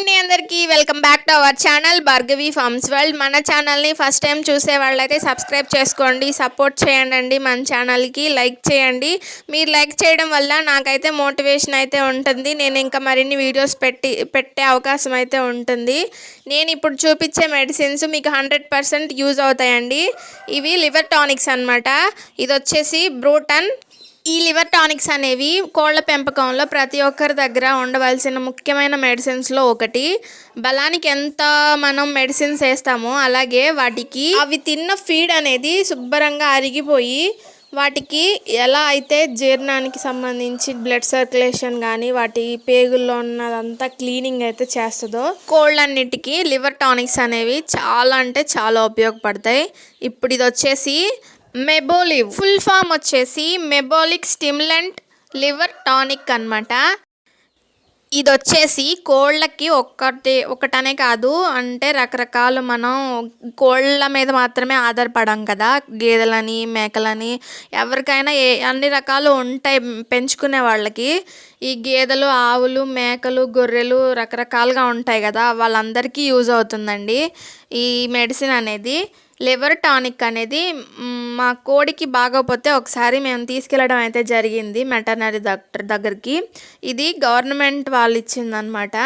అండి అందరికీ. Welcome back to our channel Bhargavi farms world మన ఛానల్ని ఫస్ట్ టైం చూసే వాళ్ళైతే సబ్స్క్రైబ్ చేసుకోండి సపోర్ట్ చేయండి మన ఛానల్కి లైక్ చేయండి. మీరు లైక్ చేయడం వల్ల నాకైతే మోటివేషన్ అయితే ఉంటుంది. నేను ఇంకా మరిన్ని వీడియోస్ పెట్టి పెట్టే అవకాశం అయితే ఉంటుంది. నేను ఇప్పుడు చూపించే మెడిసిన్స్ మీకు హండ్రెడ్ పర్సెంట్ యూజ్ అవుతాయండి. ఇవి లివర్ టానిక్స్ అనమాట ఇది వచ్చేసి బ్రూటన్ ఈ లివర్ టానిక్స్ అనేవి కోళ్ళ పెంపకంలో ప్రతి ఒక్కరి దగ్గర ఉండవలసిన ముఖ్యమైన మెడిసిన్స్లో ఒకటి. బలానికి ఎంత మనం మెడిసిన్స్ వేస్తామో అలాగే వాటికి అవి తిన్న ఫీడ్ అనేది శుభ్రంగా అరిగిపోయి వాటికి ఎలా అయితే జీర్ణానికి సంబంధించి బ్లడ్ సర్క్యులేషన్ కానీ వాటి పేగుల్లో ఉన్నదంతా క్లీనింగ్ అయితే చేస్తుందో కోళ్ళన్నిటికీ లివర్ టానిక్స్ అనేవి చాలా అంటే చాలా ఉపయోగపడతాయి. ఇప్పుడు ఇది వచ్చేసి మెబోలివ్. ఫుల్ ఫామ్ వచ్చేసి మెబోలిక్ స్టిమ్లెంట్ లివర్ టానిక్ అన్నమాట. ఇది వచ్చేసి కోళ్ళకి ఒక్కటి ఒకటనే కాదు అంటే రకరకాలు మనం కోళ్ళ మీద మాత్రమే ఆధారపడం కదా. గేదెలని మేకలని ఎవరికైనా ఏ అన్ని రకాలు ఉంటాయి పెంచుకునే వాళ్ళకి. ఈ గేదెలు ఆవులు మేకలు గొర్రెలు రకరకాలుగా ఉంటాయి కదా వాళ్ళందరికీ యూజ్ అవుతుందండి ఈ మెడిసిన్ అనేది. లివర్ టానిక్ అనేది మా కోడికి బాగోపోతే ఒకసారి మేము తీసుకెళ్ళడం అయితే జరిగింది వెటర్నరీ డాక్టర్ దగ్గరికి. ఇది గవర్నమెంట్ వాళ్ళు ఇచ్చిందనమాట.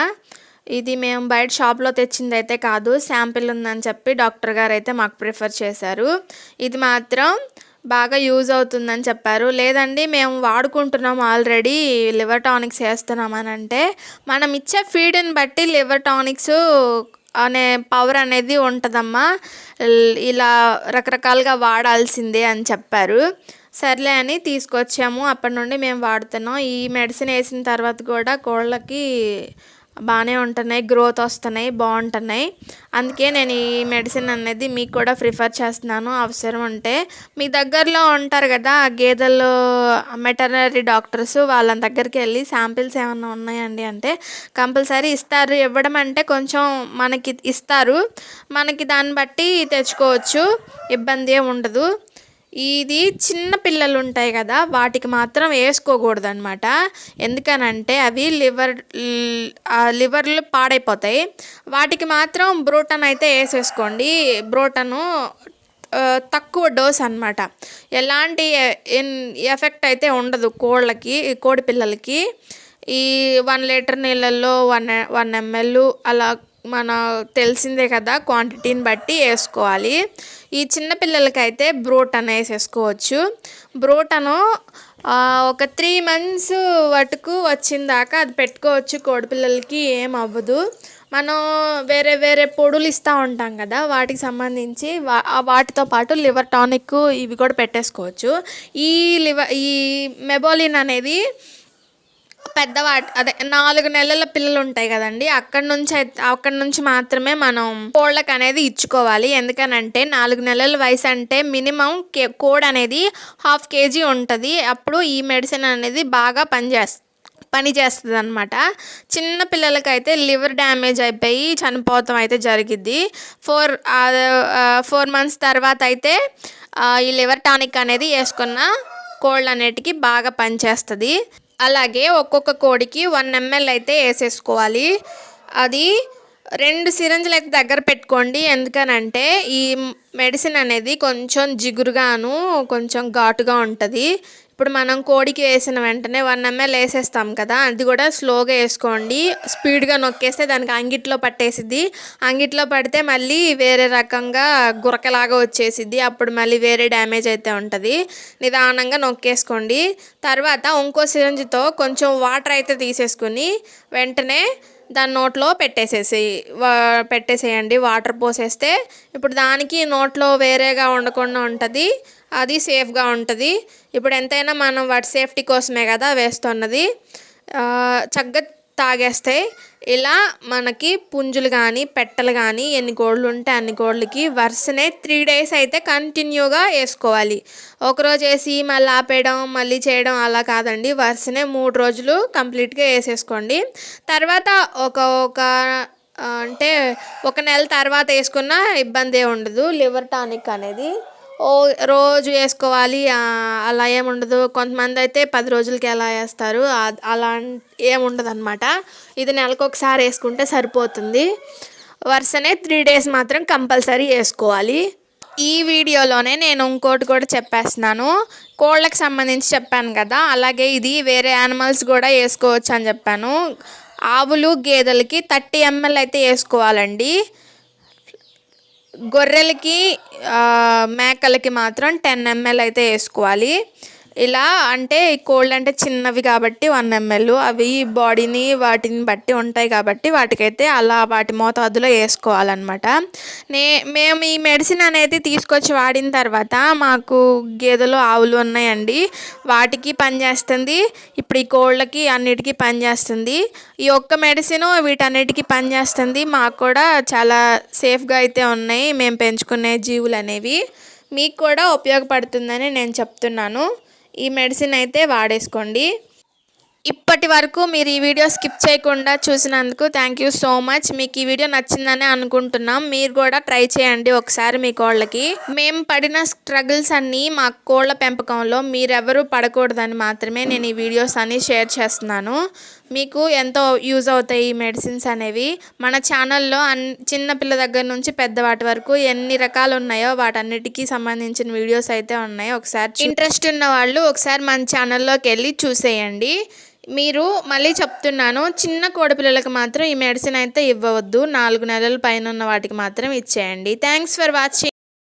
ఇది మేము బయట షాప్లో తెచ్చింది అయితే కాదు శాంపిల్ ఉందని చెప్పి డాక్టర్ గారు అయితే మాకు ప్రిఫర్ చేశారు. ఇది మాత్రం బాగా యూజ్ అవుతుందని చెప్పారు. లేదండి మేము వాడుకుంటున్నాం ఆల్రెడీ లివర్ టానిక్స్ వేస్తున్నామని అంటే మనం ఇచ్చే ఫీడ్ని బట్టి లివర్ టానిక్స్ అనే పవర్ అనేది ఉంటుందమ్మా. ఇలా రకరకాలుగా వాడాల్సిందే అని చెప్పారు. సర్లే అని తీసుకొచ్చాము. అప్పటి నుండి మేము వాడుతున్నాం. ఈ మెడిసిన్ వేసిన తర్వాత కూడా కోళ్ళకి బాగానే ఉంటున్నాయి గ్రోత్ వస్తున్నాయి బాగుంటున్నాయి. అందుకే నేను ఈ మెడిసిన్ అనేది మీకు కూడా ప్రిఫర్ చేస్తున్నాను. అవసరం ఉంటే మీ దగ్గరలో ఉంటారు కదా ఆ గేదెలు వెటర్నరీ డాక్టర్స్ వాళ్ళ దగ్గరికి వెళ్ళి శాంపిల్స్ ఏమైనా ఉన్నాయండి అంటే కంపల్సరీ ఇస్తారు. ఇవ్వడం అంటే కొంచెం మనకి ఇస్తారు. మనకి దాన్ని బట్టి తెచ్చుకోవచ్చు. ఇబ్బంది ఉండదు. ఇది చిన్న పిల్లలు ఉంటాయి కదా వాటికి మాత్రం వేసుకోకూడదు అనమాట ఎందుకనంటే అవి లివర్ లివర్లు పాడైపోతాయి. వాటికి మాత్రం బ్రోటన్ అయితే వేసేసుకోండి. బ్రోటను తక్కువ డోస్ అన్నమాట. ఎలాంటి ఎన్- ఎఫెక్ట్ అయితే ఉండదు కోళ్ళకి కోడి పిల్లలకి. ఈ వన్ లీటర్ నీళ్ళల్లో వన్ వన్ ఎంఎల్ అలా మన తెలిసిందే కదా క్వాంటిటీని బట్టి వేసుకోవాలి. ఈ చిన్నపిల్లలకైతే బ్రోటన్ వేసేసుకోవచ్చు బ్రోటను ఒక త్రీ మంత్స్ వరకు వచ్చిందాక అది పెట్టుకోవచ్చు. కోడిపిల్లలకి ఏం అవ్వదు. మనం వేరే వేరే పొడులు ఇస్తూ ఉంటాం కదా వాటికి సంబంధించి వా వాటితో పాటు లివర్ టానిక్ ఇవి కూడా పెట్టేసుకోవచ్చు. ఈ లివర్ ఈ మెబోలిన్ అనేది పెద్దవాటి అదే నాలుగు నెలల పిల్లలు ఉంటాయి కదండి. అక్కడ నుంచి అయితే అక్కడ నుంచి మాత్రమే మనం కోళ్ళకు అనేది ఇచ్చుకోవాలి. ఎందుకనంటే నాలుగు నెలల వయసు అంటే మినిమం కే కోడ్ అనేది హాఫ్ కేజీ ఉంటుంది. అప్పుడు ఈ మెడిసిన్ అనేది బాగా పనిచేస్తుంది పని చేస్తుంది అనమాట చిన్న పిల్లలకైతే లివర్ డ్యామేజ్ అయిపోయి చనిపోవటం అయితే జరిగిద్ది. ఫోర్ ఫోర్ మంత్స్ తర్వాత అయితే ఈ లివర్ టానిక్ అనేది వేసుకున్న కోళ్ళు అనేటికి బాగా పనిచేస్తుంది. అలాగే ఒక్కొక్క కోడికి వన్ ఎంఎల్ అయితే వేసేసుకోవాలి. అది రెండు సిరంజులు అయితే దగ్గర పెట్టుకోండి. ఎందుకనంటే ఈ మెడిసిన్ అనేది కొంచెం జిగురుగాను కొంచెం ఘాటుగా ఉంటుంది. ఇప్పుడు మనం కోడికి వేసిన వెంటనే వన్ ఎంఎల్ వేసేస్తాం కదా అది కూడా స్లోగా వేసుకోండి. స్పీడ్గా నొక్కేస్తే దానికి అంగిట్లో పట్టేసిద్ది. అంగిట్లో పడితే మళ్ళీ వేరే రకంగా గురకలాగా వచ్చేసిద్ది. అప్పుడు మళ్ళీ వేరే డ్యామేజ్ అయితే ఉంటుంది. నిదానంగా నొక్కేసుకోండి. తర్వాత ఇంకో సిరంజితో కొంచెం వాటర్ అయితే తీసేసుకుని వెంటనే దాని నోట్లో పెట్టేసేసి వా- పెట్టేసేయండి. వాటర్ పోసేస్తే ఇప్పుడు దానికి నోట్లో వేరేగా ఉండకుండా ఉంటుంది. అది సేఫ్గా ఉంటుంది. ఇప్పుడు ఎంతైనా మనం వాటి సేఫ్టీ కోసమే కదా వేస్తున్నది. చక్కగా తాగేస్తే ఇలా మనకి పుంజులు కానీ పెట్టలు కానీ ఎన్ని గోళ్ళు ఉంటే అన్ని గోళ్ళకి వరుసనే త్రీ డేస్ అయితే కంటిన్యూగా వేసుకోవాలి. ఒకరోజు వేసి మళ్ళీ ఆపేయడం మళ్ళీ చేయడం అలా కాదండి. వరుసనే మూడు రోజులు కంప్లీట్గా వేసేసుకోండి. తర్వాత ఒక ఒక అంటే ఒక నెల తర్వాత వేసుకున్న ఇబ్బంది ఉండదు. లివర్ టానిక్ అనేది ఓ రోజు వేసుకోవాలి అలా ఏముండదు కొంతమంది అయితే పది రోజులకి ఎలా వేస్తారు అలా ఏముండదు అనమాట ఇది నెలకు ఒకసారి వేసుకుంటే సరిపోతుంది. వరుసనే త్రీ డేస్ మాత్రం కంపల్సరీ వేసుకోవాలి. ఈ వీడియోలోనే నేను ఇంకోటి కూడా చెప్పేస్తున్నాను. కోళ్ళకి సంబంధించి చెప్పాను కదా అలాగే ఇది వేరే యానిమల్స్ కూడా వేసుకోవచ్చు అని చెప్పాను. ఆవులు గేదెలకి థర్టీ ఎంఎల్ అయితే వేసుకోవాలండి. గొర్రెలకి మేకలకి మాత్రం టెన్ ఎంఎల్ అయితే వేసుకోవాలి. ఇలా అంటే కోల్డ్ కోళ్ళు అంటే చిన్నవి కాబట్టి వన్ ఎంఎల్ అవి బాడీని వాటిని బట్టి ఉంటాయి కాబట్టి వాటికైతే అలా వాటి మోతాదులో వేసుకోవాలన్నమాట. నే మేము ఈ మెడిసిన్ అనేది తీసుకొచ్చి వాడిన తర్వాత మాకు గేదెలు ఆవులు ఉన్నాయండి. వాటికి పనిచేస్తుంది ఇప్పుడు ఈ కోళ్ళకి అన్నిటికీ పనిచేస్తుంది ఈ ఒక్క మెడిసిన్ వీటన్నిటికీ పనిచేస్తుంది మాకు కూడా చాలా సేఫ్గా అయితే ఉన్నాయి. మేము పెంచుకునే జీవులు అనేవి. మీకు కూడా ఉపయోగపడుతుందని నేను చెప్తున్నాను. ఈ మెడిసిన్ అయితే వాడేసుకోండి. ఇప్పటి వరకు మీరు ఈ వీడియో స్కిప్ చేయకుండా చూసినందుకు థ్యాంక్ యూ సో మచ్. మీకు ఈ వీడియో నచ్చిందని అనుకుంటున్నాం. మీరు కూడా ట్రై చేయండి ఒకసారి మీ కోళ్ళకి. మేము పడిన స్ట్రగుల్స్ అన్నీ మా కోళ్ళ పెంపకంలో మీరెవరూ పడకూడదని మాత్రమే నేను ఈ వీడియోస్ అన్నీ షేర్ చేస్తున్నాను. మీకు ఎంతో యూజ్ అవుతాయి ఈ మెడిసిన్స్ అనేవి. మన ఛానల్లో అన్ చిన్న పిల్ల దగ్గర నుంచి పెద్దవాటి వరకు ఎన్ని రకాలు ఉన్నాయో వాటన్నిటికీ సంబంధించిన వీడియోస్ అయితే ఉన్నాయి. ఒకసారి ఇంట్రెస్ట్ ఉన్న వాళ్ళు ఒకసారి మన ఛానల్లోకి వెళ్ళి చూసేయండి. మీరు మళ్ళీ చెప్తున్నాను చిన్న కోడిపిల్లలకు మాత్రం ఈ మెడిసిన్ అయితే ఇవ్వవద్దు. నాలుగు నెలల పైన ఉన్న వాటికి మాత్రం ఇచ్చేయండి. Thanks for watching